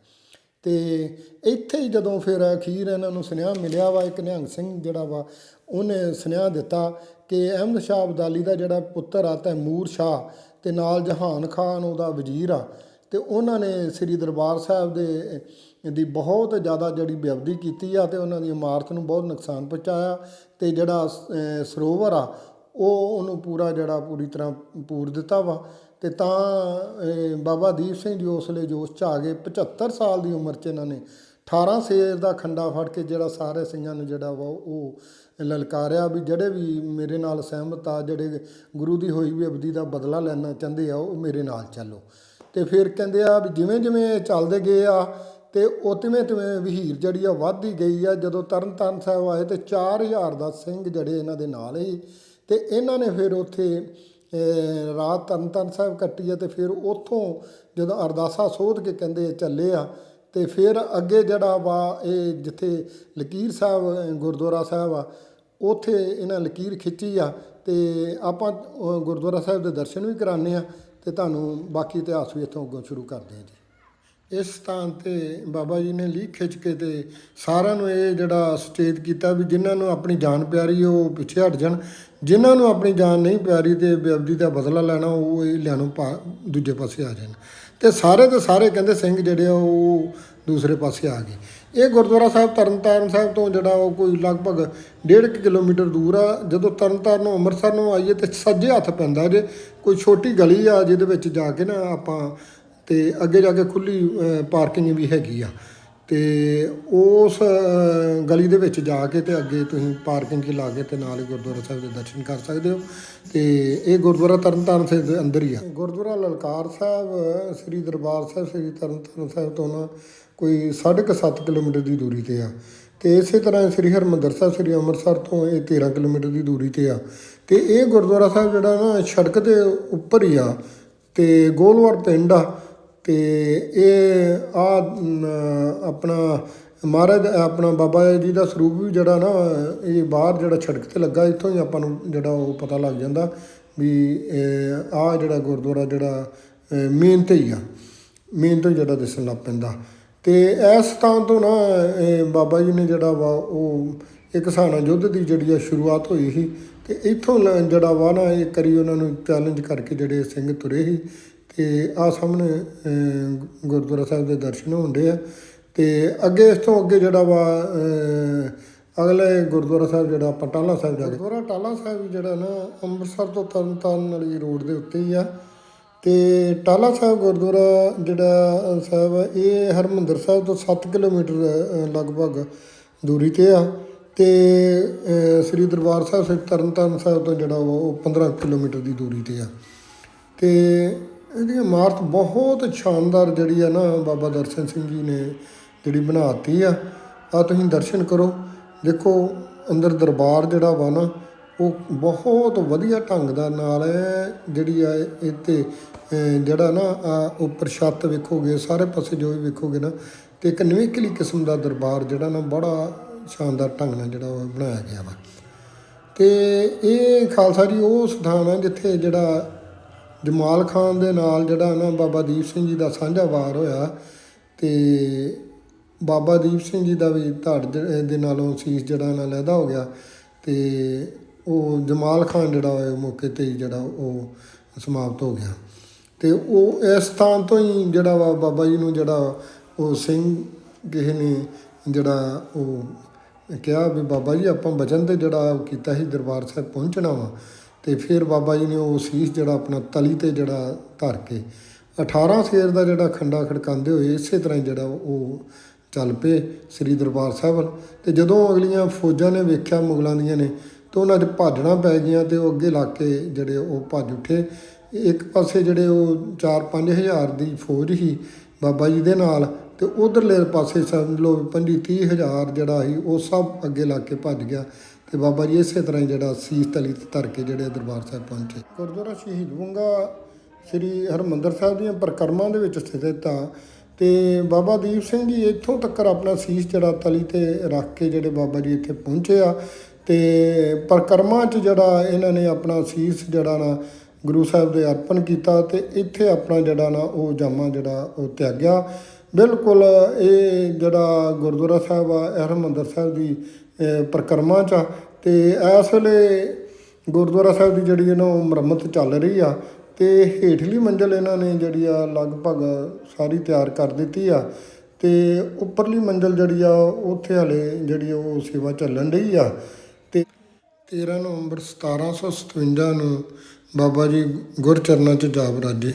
ਤੇ ਇੱਥੇ ਹੀ ਜਦੋਂ ਫਿਰ ਅਖੀਰ ਇਹਨਾਂ ਨੂੰ ਸੁਨੇਹਾ ਮਿਲਿਆ ਵਾ, ਇੱਕ ਨਿਹੰਗ ਸਿੰਘ ਜਿਹੜਾ ਵਾ, ਉਹਨੇ ਸੁਨੇਹਾ ਦਿੱਤਾ ਕਿ ਅਹਿਮਦ ਸ਼ਾਹ ਅਬਦਾਲੀ ਦਾ ਜਿਹੜਾ ਪੁੱਤਰ ਆ, ਤੈਮੂਰ ਸ਼ਾਹ, ਤੇ ਨਾਲ ਜਹਾਨ ਖਾਨ ਉਹਦਾ ਵਜ਼ੀਰ ਆ। ਤੇ ਉਹਨਾਂ ਨੇ ਸ੍ਰੀ ਦਰਬਾਰ ਸਾਹਿਬ ਦੇ ਦੀ ਬਹੁਤ ਜ਼ਿਆਦਾ ਜਿਹੜੀ ਬੇਅਦਬੀ ਕੀਤੀ ਆ ਤੇ ਉਹਨਾਂ ਦੀ ਇਮਾਰਤ ਨੂੰ ਬਹੁਤ ਨੁਕਸਾਨ ਪਹੁੰਚਾਇਆ ਤੇ ਜਿਹੜਾ ਅਹ, ਸਰੋਵਰ ਆ ਉਹ ਉਹਨੂੰ ਪੂਰਾ ਜਿਹੜਾ ਪੂਰੀ ਤਰ੍ਹਾਂ ਪੂਰ ਦਿੱਤਾ ਵਾ। ਤੇ ਤਾਂ ਬਾਬਾ ਦੀਪ ਸਿੰਘ ਜੀ ਉਸਲੇ ਜੋਸ਼ ਚ ਆ ਗਏ 75 ਸਾਲ ਦੀ ਉਮਰ ਚ ਇਹਨਾਂ ਨੇ 18 ਸੇਰ ਦਾ ਖੰਡਾ ਫੜ ਕੇ ਜਿਹੜਾ ਸਾਰੇ ਸਿੰਘਾਂ ਨੂੰ ਜਿਹੜਾ ਵਾ ਉਹ ਲਲਕਾਰਿਆ ਵੀ ਜਿਹੜੇ ਵੀ ਮੇਰੇ ਨਾਲ ਸਹਿਮਤ ਆ ਜਿਹੜੇ ਗੁਰੂ ਦੀ ਹੋਈ ਵੀ ਅਬਦੀ ਦਾ ਬਦਲਾ ਲੈਣਾ ਚਾਹੁੰਦੇ ਆ ਉਹ ਮੇਰੇ ਨਾਲ ਚੱਲੋ। ਤੇ ਫਿਰ ਕਹਿੰਦੇ ਆ ਵੀ ਜਿਵੇਂ ਜਿਵੇਂ ਇਹ ਚੱਲਦੇ ਗਏ ਆ ਤੇ ਉਹ ਤਿਵੇਂ ਤਿਵੇਂ ਵਹੀਰ ਜਿਹੜੀ ਆ ਵੱਧਦੀ ਗਈ ਆ। ਜਦੋਂ ਤਰਨ ਸਾਹਿਬ ਆਏ ਤੇ 4000 ਦਾ ਸਿੰਘ ਜਿਹੜੇ ਇਹਨਾਂ ਦੇ ਨਾਲ ਹੀ ਤੇ ਇਹਨਾਂ ਨੇ ਫਿਰ ਉੱਥੇ ਰਾਤ ਤਰਨਤਾਰਨ ਸਾਹਿਬ ਕੱਟੀ ਆ ਤੇ ਫਿਰ ਉੱਥੋਂ ਜਦੋਂ ਅਰਦਾਸਾ ਸੋਧ ਕੇ ਕਹਿੰਦੇ ਚੱਲੇ ਆ ਤੇ ਫਿਰ ਅੱਗੇ ਜਿਹੜਾ ਵਾ ਇਹ ਜਿੱਥੇ ਲਕੀਰ ਸਾਹਿਬ, ਗੁਰਦੁਆਰਾ ਸਾਹਿਬ ਆ, ਉੱਥੇ ਇਹਨਾਂ ਲਕੀਰ ਖਿੱਚੀ ਆ ਤੇ ਆਪਾਂ ਗੁਰਦੁਆਰਾ ਸਾਹਿਬ ਦੇ ਦਰਸ਼ਨ ਵੀ ਕਰਾਉਂਦੇ ਆ ਤੇ ਤੁਹਾਨੂੰ ਬਾਕੀ ਇਤਿਹਾਸ ਵੀ ਇੱਥੋਂ ਅੱਗੋਂ ਸ਼ੁਰੂ ਕਰਦੇ ਹਾਂ ਜੀ। ਇਸ ਸਥਾਨ ਤੇ ਬਾਬਾ ਜੀ ਨੇ ਲੀਹ ਖਿੱਚ ਕੇ ਤੇ ਸਾਰਿਆਂ ਨੂੰ ਇਹ ਜਿਹੜਾ ਸੁਚੇਤ ਕੀਤਾ ਵੀ ਜਿਨ੍ਹਾਂ ਨੂੰ ਆਪਣੀ ਜਾਨ ਪਿਆਰੀ ਉਹ ਪਿੱਛੇ ਹਟ ਜਾਣ। ਜਿਨ੍ਹਾਂ ਨੂੰ ਆਪਣੀ ਜਾਨ ਨਹੀਂ ਪਿਆਰੀ ਤੇ ਬੇਅਬਦੀ ਦਾ ਬਦਲਾ ਲੈਣਾ, ਉਹ ਇਹ ਲੈਣੋਂ ਪਾ ਦੂਜੇ ਪਾਸੇ ਆ ਜਾਣ। ਤੇ ਸਾਰੇ ਦੇ ਸਾਰੇ ਕਹਿੰਦੇ ਸਿੰਘ ਜਿਹੜੇ ਆ, ਉਹ ਦੂਸਰੇ ਪਾਸੇ ਆ ਗਏ। ਇਹ ਗੁਰਦੁਆਰਾ ਸਾਹਿਬ ਤਰਨਤਾਰਨ ਸਾਹਿਬ ਤੋਂ ਜਿਹੜਾ ਉਹ ਕੋਈ ਲਗਭਗ 1.5 ਕਿਲੋਮੀਟਰ ਦੂਰ ਆ। ਜਦੋਂ ਤਰਨਤਾਰਨ ਨੂੰ ਅੰਮ੍ਰਿਤਸਰ ਨੂੰ ਆਈਏ ਤੇ ਸੱਜੇ ਹੱਥ ਪੈਂਦਾ ਜੇ। ਕੋਈ ਛੋਟੀ ਗਲੀ ਆ ਜਿਹਦੇ ਵਿੱਚ ਜਾ ਕੇ ਨਾ ਆਪਾਂ ਤੇ ਅੱਗੇ ਜਾ ਕੇ ਖੁੱਲੀ ਪਾਰਕਿੰਗ ਵੀ ਹੈਗੀ ਆ। ਤੇ ਉਸ ਗਲੀ ਦੇ ਵਿੱਚ ਜਾ ਕੇ ਤੇ ਅੱਗੇ ਤੁਸੀਂ ਪਾਰਕਿੰਗ 'ਚ ਲਾ ਕੇ ਤੇ ਨਾਲ ਹੀ ਗੁਰਦੁਆਰਾ ਸਾਹਿਬ ਦੇ ਦਰਸ਼ਨ ਕਰ ਸਕਦੇ ਹੋ। ਤੇ ਇਹ ਗੁਰਦੁਆਰਾ ਤਰਨਤਾਰਨ ਸਾਹਿਬ ਦੇ ਅੰਦਰ ਹੀ ਆ। ਗੁਰਦੁਆਰਾ ਲਲਕਾਰ ਸਾਹਿਬ ਸ੍ਰੀ ਦਰਬਾਰ ਸਾਹਿਬ, ਸ੍ਰੀ ਤਰਨਤਾਰਨ ਸਾਹਿਬ ਤੋਂ ਨਾ ਕੋਈ 7.5 ਕਿਲੋਮੀਟਰ ਦੀ ਦੂਰੀ ਤੇ ਆ। ਤੇ ਇਸੇ ਤਰ੍ਹਾਂ ਸ੍ਰੀ ਹਰਿਮੰਦਰ ਸਾਹਿਬ, ਸ੍ਰੀ ਅੰਮ੍ਰਿਤਸਰ ਤੋਂ ਇਹ 13 ਕਿਲੋਮੀਟਰ ਦੀ ਦੂਰੀ ਤੇ ਆ। ਤੇ ਇਹ ਗੁਰਦੁਆਰਾ ਸਾਹਿਬ ਜਿਹੜਾ ਨਾ, ਸੜਕ ਦੇ ਉੱਪਰ ਹੀ ਆ ਤੇ ਗੋਲਵਰ ਪਿੰਡ ਆ। ਤੇ ਇਹ ਆ ਆਪਣਾ ਮਹਾਰਾਜ, ਆਪਣਾ ਬਾਬਾ ਜੀ ਦਾ ਸਰੂਪ ਵੀ ਜਿਹੜਾ ਨਾ, ਇਹ ਬਾਹਰ ਜਿਹੜਾ ਸੜਕ ਤੇ ਲੱਗਾ, ਇੱਥੋਂ ਹੀ ਆਪਾਂ ਨੂੰ ਜਿਹੜਾ ਉਹ ਪਤਾ ਲੱਗ ਜਾਂਦਾ ਵੀ ਆ ਜਿਹੜਾ ਗੁਰਦੁਆਰਾ ਜਿਹੜਾ ਮੇਨ ਤੇ ਹੀ ਆ। ਮੇਨ ਤੋਂ ਜਿਹੜਾ ਦਿਸਣ ਲੱਗ ਪੈਂਦਾ। ਅਤੇ ਇਸ ਸਥਾਨ ਤੋਂ ਨਾ ਬਾਬਾ ਜੀ ਨੇ ਜਿਹੜਾ ਵਾ, ਉਹ ਇੱਕ ਸਾਨਾ ਯੁੱਧ ਦੀ ਜਿਹੜੀ ਆ ਸ਼ੁਰੂਆਤ ਹੋਈ ਸੀ ਅਤੇ ਇੱਥੋਂ ਲ- ਜਿਹੜਾ ਵਾ ਨਾ, ਇਹ ਕਰੀ ਉਹਨਾਂ ਨੂੰ ਚੈਲੰਜ ਕਰਕੇ ਜਿਹੜੇ ਸਿੰਘ ਤੁਰੇ ਸੀ ਅਤੇ ਆ ਸਾਹਮਣੇ ਗੁਰਦੁਆਰਾ ਸਾਹਿਬ ਦੇ ਦਰਸ਼ਨ ਹੁੰਦੇ ਆ ਅਤੇ ਅੱਗੇ ਇਸ ਤੋਂ ਅੱਗੇ ਜਿਹੜਾ ਵਾ ਅਗਲੇ ਗੁਰਦੁਆਰਾ ਸਾਹਿਬ ਜਿਹੜਾ ਪਟਾਲਾ ਸਾਹਿਬ ਜਾ ਕੇ ਗੁਰਦੁਆਰਾ ਟਾਲਾ ਸਾਹਿਬ ਵੀ ਜਿਹੜਾ ਨਾ ਅੰਮ੍ਰਿਤਸਰ ਤੋਂ ਤਰਨਤਾਰਨ ਵਾਲੀ ਰੋਡ ਦੇ ਉੱਤੇ ਹੀ ਆ। ਅਤੇ ਟਾਲਾ ਸਾਹਿਬ ਗੁਰਦੁਆਰਾ ਜਿਹੜਾ ਸਾਹਿਬ ਆ, ਇਹ ਹਰਿਮੰਦਰ ਸਾਹਿਬ ਤੋਂ ਸੱਤ ਕਿਲੋਮੀਟਰ ਲਗਭਗ ਦੂਰੀ ਤੇ ਆ ਅਤੇ ਸ੍ਰੀ ਦਰਬਾਰ ਸਾਹਿਬ ਸ੍ਰੀ ਤਰਨਤਾਰਨ ਸਾਹਿਬ ਤੋਂ ਜਿਹੜਾ ਵਾ ਉਹ 15 ਕਿਲੋਮੀਟਰ ਦੀ ਦੂਰੀ ਤੇ ਆ। ਤੇ ਇਹਦੀ ਇਮਾਰਤ ਬਹੁਤ ਸ਼ਾਨਦਾਰ ਜਿਹੜੀ ਆ ਨਾ ਬਾਬਾ ਦਰਸ਼ਨ ਸਿੰਘ ਜੀ ਨੇ ਜਿਹੜੀ ਬਣਾਤੀ ਆ। ਆ ਤੁਸੀਂ ਦਰਸ਼ਨ ਕਰੋ। ਦੇਖੋ ਅੰਦਰ ਦਰਬਾਰ ਜਿਹੜਾ ਵਾ ਨਾ ਉਹ ਬਹੁਤ ਵਧੀਆ ਢੰਗ ਦਾ ਨਾਲ ਜਿਹੜੀ ਆ ਇੱਥੇ ਜਿਹੜਾ ਨਾ ਆ ਉੱਪਰ ਛੱਤ ਵੇਖੋਗੇ, ਸਾਰੇ ਪਾਸੇ ਜੋ ਵੀ ਵੇਖੋਗੇ ਨਾ, ਤੇ ਇੱਕ ਨਵੇਕਲੀ ਕਿਸਮ ਦਾ ਦਰਬਾਰ ਜਿਹੜਾ ਨਾ ਬੜਾ ਸ਼ਾਨਦਾਰ ਢੰਗ ਨਾਲ ਜਿਹੜਾ ਉਹ ਬਣਾਇਆ ਗਿਆ ਵਾ। ਤੇ ਇਹ ਖਾਲਸਾ ਜੀ ਉਹ ਸਥਾਨ ਹੈ ਜਿੱਥੇ ਜਿਹੜਾ ਜਮਾਲ ਖਾਨ ਦੇ ਨਾਲ ਜਿਹੜਾ ਨਾ ਬਾਬਾ ਦੀਪ ਸਿੰਘ ਜੀ ਦਾ ਸਾਂਝਾ ਵਾਰ ਹੋਇਆ, ਤੇ ਬਾਬਾ ਦੀਪ ਸਿੰਘ ਜੀ ਦਾ ਵੀ ਧੜ ਜ- ਦੇ ਨਾਲੋਂ ਸੀਸ ਜਿਹੜਾ ਨਾ ਲੈਦਾ ਹੋ ਗਿਆ, ਤੇ ਉਹ ਜਮਾਲ ਖਾਨ ਜਿਹੜਾ ਉਹ ਮੌਕੇ ਤੇ ਹੀ ਜਿਹੜਾ ਉਹ ਸਮਾਪਤ ਹੋ ਗਿਆ। ਅਤੇ ਉਹ ਇਸ ਸਥਾਨ ਤੋਂ ਹੀ ਜਿਹੜਾ ਵਾ ਬਾਬਾ ਜੀ ਨੂੰ ਜਿਹੜਾ ਉਹ ਸਿੰਘ ਕਿਸੇ ਨੇ ਜਿਹੜਾ ਉਹ ਕਿਹਾ ਵੀ ਬਾਬਾ ਜੀ ਆਪਾਂ ਬਚਨ ਤੇ ਜਿਹੜਾ ਉਹ ਕੀਤਾ ਸੀ ਦਰਬਾਰ ਸਾਹਿਬ ਪਹੁੰਚਣਾ ਵਾ। ਤੇ ਫਿਰ ਬਾਬਾ ਜੀ ਨੇ ਉਹ ਸੀਸ ਜਿਹੜਾ ਆਪਣਾ ਤਲੀ ਤੇ ਜਿਹੜਾ ਧਰ ਕੇ 18 ਸ਼ੇਰ ਦਾ ਜਿਹੜਾ ਖੰਡਾ ਖੜਕਾਉਂਦੇ ਹੋਏ ਇਸੇ ਤਰ੍ਹਾਂ ਹੀ ਜਿਹੜਾ ਉਹ ਚੱਲ ਪਏ ਸ੍ਰੀ ਦਰਬਾਰ ਸਾਹਿਬ ਵੱਲ। ਤੇ ਜਦੋਂ ਅਗਲੀਆਂ ਫੌਜਾਂ ਨੇ ਵੇਖਿਆ ਮੁਗਲਾਂ ਦੀਆਂ ਨੇ, ਤੇ ਉਹਨਾਂ 'ਚ ਭਾਜਣਾ ਪੈ ਗਈਆਂ ਤੇ ਉਹ ਅੱਗੇ ਲਾ ਕੇ ਜਿਹੜੇ ਉਹ ਭੱਜ ਉੱਠੇ। ਇੱਕ ਪਾਸੇ ਜਿਹੜੇ ਉਹ 4-5 ਹਜ਼ਾਰ ਦੀ ਫੌਜ ਸੀ ਬਾਬਾ ਜੀ ਦੇ ਨਾਲ ਤੇ ਉਧਰਲੇ ਪਾਸੇ ਸਮਝ ਲਓ 25-30 ਹਜ਼ਾਰ ਜਿਹੜਾ ਸੀ ਉਹ ਸਭ ਅੱਗੇ ਲਾ ਕੇ ਭੱਜ ਗਿਆ ਤੇ ਬਾਬਾ ਜੀ ਇਸੇ ਤਰ੍ਹਾਂ ਹੀ ਜਿਹੜਾ ਸੀਸ ਤਲੀ ਤੇ ਧਰ ਕੇ ਜਿਹੜੇ ਦਰਬਾਰ ਸਾਹਿਬ ਪਹੁੰਚੇ। ਗੁਰਦੁਆਰਾ ਸ਼ਹੀਦ ਬੁੰਗਾ ਸ੍ਰੀ ਹਰਮੰਦਰ ਸਾਹਿਬ ਦੀਆਂ ਪਰਿਕਰਮਾ ਦੇ ਵਿੱਚ ਸਥਿਤ ਆ ਤੇ ਬਾਬਾ ਦੀਪ ਸਿੰਘ ਜੀ ਇੱਥੋਂ ਤੱਕ ਆਪਣਾ ਸੀਸ ਜਿਹੜਾ ਤਲੀ ਤੇ ਰੱਖ ਕੇ ਜਿਹੜੇ ਬਾਬਾ ਜੀ ਇੱਥੇ ਪਹੁੰਚੇ ਆ ਤੇ ਪਰਿਕਰਮਾ 'ਚ ਜਿਹੜਾ ਇਹਨਾਂ ਨੇ ਆਪਣਾ ਸੀਸ ਜਿਹੜਾ ਨਾ ਗੁਰੂ ਸਾਹਿਬ ਦੇ ਅਰਪਣ ਕੀਤਾ ਤੇ ਇੱਥੇ ਆਪਣਾ ਜਿਹੜਾ ਨਾ ਉਹ ਜਾਮਾ ਜਿਹੜਾ ਉਹ ਤਿਆਗਿਆ। ਬਿਲਕੁਲ ਇਹ ਜਿਹੜਾ ਗੁਰਦੁਆਰਾ ਸਾਹਿਬ ਆ ਇਹ ਹਰਿਮੰਦਰ ਸਾਹਿਬ ਦੀ ਅਹ, ਪਰਿਕਰਮਾ 'ਚ ਆ ਤੇ ਇਸ ਵੇਲੇ ਗੁਰਦੁਆਰਾ ਸਾਹਿਬ ਦੀ ਜਿਹੜੀ ਇਹਨਾਂ ਉਹ ਮੁਰੰਮਤ ਚੱਲ ਰਹੀ ਆ ਤੇ ਹੇਠਲੀ ਮੰਜ਼ਲ ਇਹਨਾਂ ਨੇ ਜਿਹੜੀ ਆ ਲਗਭਗ ਸਾਰੀ ਤਿਆਰ ਕਰ ਦਿੱਤੀ ਆ ਤੇ ਉੱਪਰਲੀ ਮੰਜ਼ਲ ਜਿਹੜੀ ਆ ਉੱਥੇ ਹਲੇ ਜਿਹੜੀ ਉਹ ਸੇਵਾ ਚੱਲਣ ਰਹੀ ਆ ਤੇ 13 ਨਵੰਬਰ 1757 ਨੂੰ ਬਾਬਾ ਜੀ ਗੁਰਚਰਨਾਂ 'ਚ ਜਾ ਬਰਾਜੇ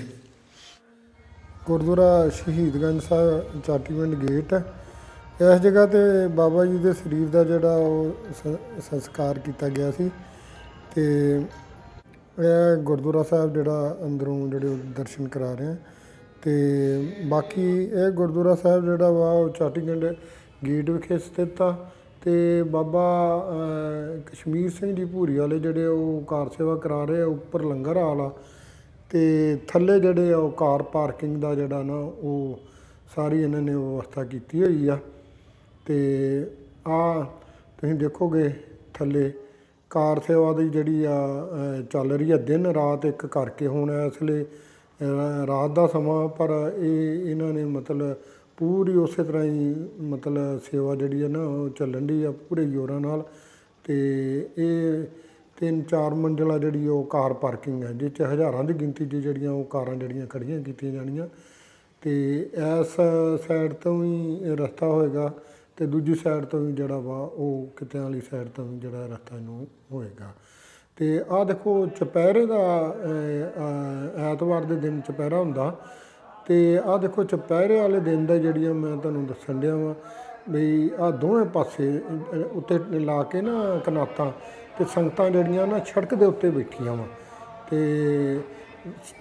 ਗੁਰਦੁਆਰਾ ਸ਼ਹੀਦਗੰਜ ਸਾਹਿਬ, ਚਾਟੀਵਿੰਡ ਗੇਟ। ਹੈ ਇਸ ਜਗ੍ਹਾ ਤੇ ਬਾਬਾ ਜੀ ਦੇ ਸਰੀਰ ਦਾ ਜਿਹੜਾ ਉਹ ਸ- ਸੰਸਕਾਰ ਕੀਤਾ ਗਿਆ ਸੀ। ਤੇ ਇਹ ਗੁਰਦੁਆਰਾ ਸਾਹਿਬ ਜਿਹੜਾ ਅੰਦਰੋਂ ਜਿਹੜੇ ਉਹ ਦਰਸ਼ਨ ਕਰਾ ਰਹੇ ਆ। ਤੇ ਬਾਕੀ ਇਹ ਗੁਰਦੁਆਰਾ ਸਾਹਿਬ ਜਿਹੜਾ ਵਾ, ਉਹ ਚਾਟੀਵਿੰਡ ਗੇਟ ਵਿਖੇ ਸਥਿਤ ਆ। ਤੇ ਬਾਬਾ ਕਸ਼ਮੀਰ ਸਿੰਘ ਜੀ ਭੂਰੀ ਵਾਲੇ ਜਿਹੜੇ ਉਹ ਕਾਰ ਸੇਵਾ ਕਰਾ ਰਹੇ ਆ, ਉੱਪਰ ਲੰਗਰ ਹਾਲ ਆ। ਤੇ ਥੱਲੇ ਜਿਹੜੇ ਆ ਉਹ ਕਾਰ ਪਾਰਕਿੰਗ ਦਾ ਜਿਹੜਾ ਨਾ, ਉਹ ਸਾਰੀ ਇਹਨਾਂ ਨੇ ਵਿਵਸਥਾ ਕੀਤੀ ਹੋਈ ਆ। ਅਤੇ ਆ ਤੁਸੀਂ ਦੇਖੋਗੇ ਥੱਲੇ, ਕਾਰ ਸੇਵਾ ਦੀ ਜਿਹੜੀ ਆ ਚੱਲ ਰਹੀ ਆ ਦਿਨ ਰਾਤ ਇੱਕ ਕਰਕੇ। ਹੁਣ ਇਸ ਲਈ ਰਾਤ ਦਾ ਸਮਾਂ, ਪਰ ਇਹ ਇਹਨਾਂ ਨੇ ਮਤਲਬ ਪੂਰੀ ਉਸੇ ਤਰ੍ਹਾਂ ਹੀ ਮਤਲਬ ਸੇਵਾ ਜਿਹੜੀ ਹੈ ਨਾ ਉਹ ਚੱਲਣ ਦੀ ਆ ਪੂਰੇ ਜ਼ੋਰਾਂ ਨਾਲ ਅਤੇ ਇਹ ਤਿੰਨ ਚਾਰ ਮੰਜ਼ਲਾ ਜਿਹੜੀ ਉਹ ਕਾਰ ਪਾਰਕਿੰਗ ਹੈ ਜਿਸ 'ਚ ਹਜ਼ਾਰਾਂ ਦੀ ਗਿਣਤੀ 'ਚ ਜਿਹੜੀਆਂ ਉਹ ਕਾਰਾਂ ਜਿਹੜੀਆਂ ਖੜ੍ਹੀਆਂ ਕੀਤੀਆਂ ਜਾਣੀਆਂ। ਅਤੇ ਇਸ ਸਾਈਡ ਤੋਂ ਵੀ ਰਸਤਾ ਹੋਏਗਾ ਅਤੇ ਦੂਜੀ ਸਾਈਡ ਤੋਂ ਵੀ ਜਿਹੜਾ ਵਾ ਉਹ ਕਿੱਤਿਆਂ ਵਾਲੀ ਸਾਈਡ ਤੋਂ ਵੀ ਜਿਹੜਾ ਰਸਤਾ ਨੂੰ ਹੋਏਗਾ। ਅਤੇ ਆਹ ਦੇਖੋ ਚੁਪਹਿਰੇ ਦਾ ਐਤਵਾਰ ਦੇ ਦਿਨ ਚੁਪਹਿਰਾ ਹੁੰਦਾ ਤੇ ਆਹ ਦੇਖੋ ਚੁਪਹਿਰੇ ਵਾਲੇ ਦਿਨ ਦਾ ਜਿਹੜੀਆਂ ਮੈਂ ਤੁਹਾਨੂੰ ਦੱਸਣ ਡਿਆ ਵਾਂ ਬਈ ਆਹ ਦੋਵੇਂ ਪਾਸੇ ਉੱਤੇ ਲਾ ਕੇ ਨਾ ਕਨਾਤਾਂ ਤੇ ਸੰਗਤਾਂ ਜਿਹੜੀਆਂ ਨਾ ਸੜਕ ਦੇ ਉੱਤੇ ਬੈਠੀਆਂ ਵਾ। ਤੇ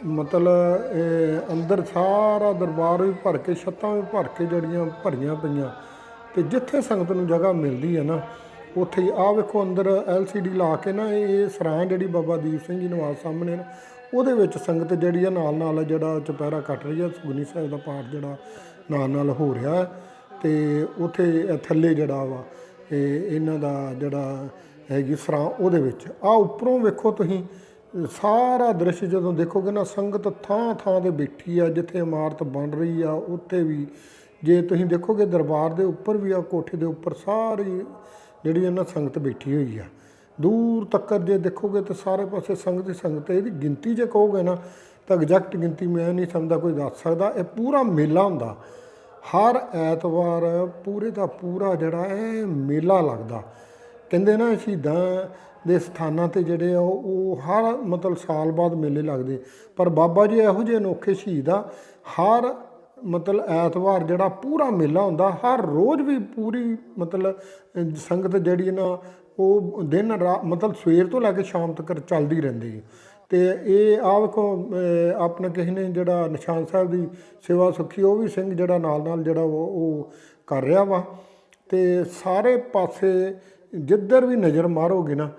ਮਤਲਬ ਅੰਦਰ ਸਾਰਾ ਦਰਬਾਰ ਵੀ ਭਰ ਕੇ, ਛੱਤਾਂ ਵੀ ਭਰ ਕੇ ਜਿਹੜੀਆਂ ਭਰੀਆਂ ਪਈਆਂ। ਤੇ ਜਿੱਥੇ ਸੰਗਤ ਨੂੰ ਜਗ੍ਹਾ ਮਿਲਦੀ ਹੈ ਨਾ, ਉੱਥੇ ਹੀ ਆਹ ਵੇਖੋ ਅੰਦਰ ਡੀ ਲਾ ਕੇ ਨਾ, ਇਹ ਇਹ ਸਰਾਂ ਜਿਹੜੀ ਬਾਬਾ ਦੀਪ ਸਿੰਘ ਜੀ ਨਿਵਾਸ ਸਾਹਮਣੇ ਨਾ ਉਹਦੇ ਵਿੱਚ ਸੰਗਤ ਜਿਹੜੀ ਆ ਨਾਲ ਨਾਲ ਜਿਹੜਾ ਚੁਪਹਿਰਾ ਕੱਟ ਰਹੀ ਆ ਸੁਖਮਨੀ ਸਾਹਿਬ ਦਾ ਪਾਠ ਜਿਹੜਾ ਨਾਲ ਨਾਲ ਹੋ ਰਿਹਾ ਹੈ ਤੇ ਉੱਥੇ ਥੱਲੇ ਜਿਹੜਾ ਵਾ, ਇਹ ਇਹਨਾਂ ਦਾ ਜਿਹੜਾ ਹੈਗੀ ਸਰਾਂ ਉਹਦੇ ਵਿੱਚ। ਆ ਉੱਪਰੋਂ ਵੇਖੋ ਤੁਸੀਂ, ਸਾਰਾ ਦ੍ਰਿਸ਼ ਜਦੋਂ ਦੇਖੋਗੇ ਨਾ, ਸੰਗਤ ਥਾਂ ਥਾਂ ਤੇ ਬੈਠੀ ਆ, ਜਿੱਥੇ ਇਮਾਰਤ ਬਣ ਰਹੀ ਆ, ਉੱਥੇ ਵੀ ਜੇ ਤੁਸੀਂ ਦੇਖੋਗੇ ਦਰਬਾਰ ਦੇ ਉੱਪਰ ਵੀ ਆ, ਕੋਠੇ ਦੇ ਉੱਪਰ ਸਾਰੀ ਜਿਹੜੀ ਇਹਨਾਂ ਸੰਗਤ ਬੈਠੀ ਹੋਈ ਆ। ਦੂਰ ਤੱਕ ਜੇ ਦੇਖੋਗੇ ਤਾਂ ਸਾਰੇ ਪਾਸੇ ਸੰਗਤ ਹੀ ਸੰਗਤ ਹੈ। ਇਹਦੀ ਗਿਣਤੀ ਜੇ ਕਹੋਗੇ ਨਾ ਤਾਂ ਐਗਜ਼ੈਕਟ ਗਿਣਤੀ ਮੈਂ ਨਹੀਂ ਸਮਝਦਾ, ਕੋਈ ਦੱਸ ਸਕਦਾ। ਇਹ ਪੂਰਾ ਮੇਲਾ ਹੁੰਦਾ। ਹਰ ਐਤਵਾਰ ਪੂਰੇ ਦਾ ਪੂਰਾ ਜਿਹੜਾ ਇਹ ਮੇਲਾ ਲੱਗਦਾ। ਕਹਿੰਦੇ ਨਾ ਸ਼ਹੀਦਾਂ ਦੇ ਸਥਾਨਾਂ ਤੇ ਜਿਹੜੇ ਆ, ਉਹ ਹਰ ਮਤਲਬ ਸਾਲ ਬਾਅਦ ਮੇਲੇ ਲੱਗਦੇ। ਪਰ ਬਾਬਾ ਜੀ ਇਹੋ ਜਿਹੇ ਅਨੋਖੇ ਸ਼ਹੀਦ ਆ। ਹਰ ਮਤਲਬ ਐਤਵਾਰ ਜਿਹੜਾ ਪੂਰਾ ਮੇਲਾ ਹੁੰਦਾ। ਹਰ ਰੋਜ਼ ਵੀ ਪੂਰੀ ਮਤਲਬ ਸੰਗਤ ਜਿਹੜੀ ਨਾ ਉਹ ਦਿਨ ਰਾਤ ਮਤਲਬ ਸਵੇਰ ਤੋਂ ਲੈ ਕੇ ਸ਼ਾਮ ਤੱਕ ਚੱਲਦੀ ਰਹਿੰਦੀ ਹੈ। ਤੇ ਇਹ ਆ ਵੇਖੋ ਅਹ, ਕਿਸੇ ਨੇ ਜਿਹੜਾ ਨਿਸ਼ਾਨ ਸਾਹਿਬ ਦੀ ਸੇਵਾ ਸੁਖੀ ਉਹ ਵੀ ਸਿੰਘ ਜਿਹੜਾ ਨਾਲ ਨਾਲ ਜਿਹੜਾ ਉਹ ਉਹ ਕਰ ਰਿਹਾ ਵਾ। ਤੇ ਸਾਰੇ ਪਾਸੇ ਜਿੱਧਰ ਵੀ ਨਜ਼ਰ ਮਾਰੋਗੇ ਨਾ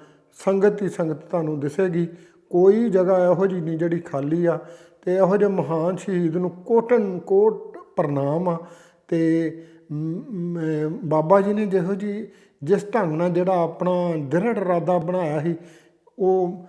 ਸੰਗਤ ਹੀ ਸੰਗਤ ਤੁਹਾਨੂੰ ਦਿਸੇਗੀ। ਕੋਈ ਜਗ੍ਹਾ ਇਹੋ ਜਿਹੀ ਨਹੀਂ ਜਿਹੜੀ ਖਾਲੀ ਆ ਤੇ ਇਹੋ ਜਿਹੇ ਮਹਾਨ ਸ਼ਹੀਦ ਨੂੰ ਕੋਟਨ ਕੋਟ ਪ੍ਰਣਾਮ ਆ। ਤੇ ਬਾਬਾ ਜੀ ਨੇ ਜਿਹੋ ਜੀ ਜਿਸ ਢੰਗ ਨਾਲ ਜਿਹੜਾ ਆਪਣਾ ਦ੍ਰਿੜ ਇਰਾਦਾ ਬਣਾਇਆ ਸੀ, ਉਹ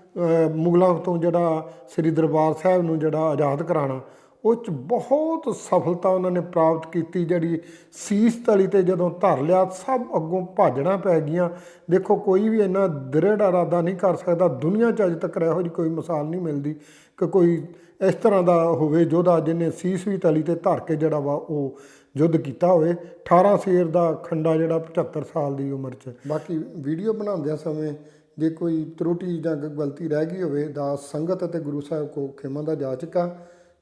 ਮੁਗਲਾਂ ਤੋਂ ਜਿਹੜਾ ਸ੍ਰੀ ਦਰਬਾਰ ਸਾਹਿਬ ਨੂੰ ਜਿਹੜਾ ਆਜ਼ਾਦ ਕਰਾਉਣਾ, ਉਹ ਚ ਬਹੁਤ ਸਫਲਤਾ ਉਹਨਾਂ ਨੇ ਪ੍ਰਾਪਤ ਕੀਤੀ, ਜਿਹੜੀ ਸੀਸ ਤਲੀ ਤੇ ਜਦੋਂ ਧਰ ਲਿਆ, ਸਭ ਅੱਗੋਂ ਭਾਜਣਾ ਪੈ ਗਈਆਂ। ਦੇਖੋ, ਕੋਈ ਵੀ ਇੰਨਾ ਦ੍ਰਿੜ ਇਰਾਦਾ ਨਹੀਂ ਕਰ ਸਕਦਾ, ਦੁਨੀਆ 'ਚ ਅਜੇ ਤੱਕ ਇਹੋ ਜਿਹੀ ਕੋਈ ਮਿਸਾਲ ਨਹੀਂ ਮਿਲਦੀ ਕਿ ਕੋਈ ਇਸ ਤਰ੍ਹਾਂ ਦਾ ਹੋਵੇ ਯੋਧਾ ਜਿਹਨੇ ਸੀਸ ਵੀ ਤਲੀ ਤੇ ਧਰ ਕੇ ਜਿਹੜਾ ਵਾ ਉਹ ਯੁੱਧ ਕੀਤਾ ਹੋਵੇ 18 ਸ਼ੇਰ ਦਾ ਖੰਡਾ ਜਿਹੜਾ 75 ਸਾਲ ਦੀ ਉਮਰ 'ਚ। ਬਾਕੀ ਵੀਡੀਓ ਬਣਾਉਂਦਿਆਂ ਸਮੇਂ ਜੇ ਕੋਈ ਤਰੁਟੀ ਜਾਂ ਕੋਈ ਗਲਤੀ ਰਹਿ ਗਈ ਹੋਵੇ ਦਾ ਸੰਗਤ ਅਤੇ ਗੁਰੂ ਸਾਹਿਬ ਕੋ ਖਿਮਾ ਦਾ ਜਾਚਕਾ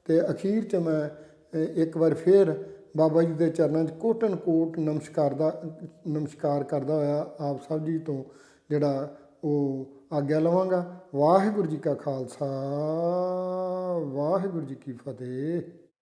ਤੇ ਅਖੀਰ 'ਚ ਮੈਂ ਇੱਕ ਵਾਰ ਫੇਰ ਬਾਬਾ ਜੀ ਦੇ ਚਰਨਾਂ 'ਚ ਕੋਟਨ ਕੋਟ ਨਮਸਕਾਰ ਦਾ, ਨਮਸਕਾਰ ਕਰਦਾ ਹੋਇਆ ਆਪ ਸਭ ਜੀ ਤੋਂ ਜਿਹੜਾ ਉਹ ਆਗਿਆ ਲਵਾਂਗਾ। ਵਾਹਿਗੁਰੂ ਜੀ ਕਾ ਖਾਲਸਾ, ਵਾਹਿਗੁਰੂ ਜੀ ਕੀ ਫਤਿਹ।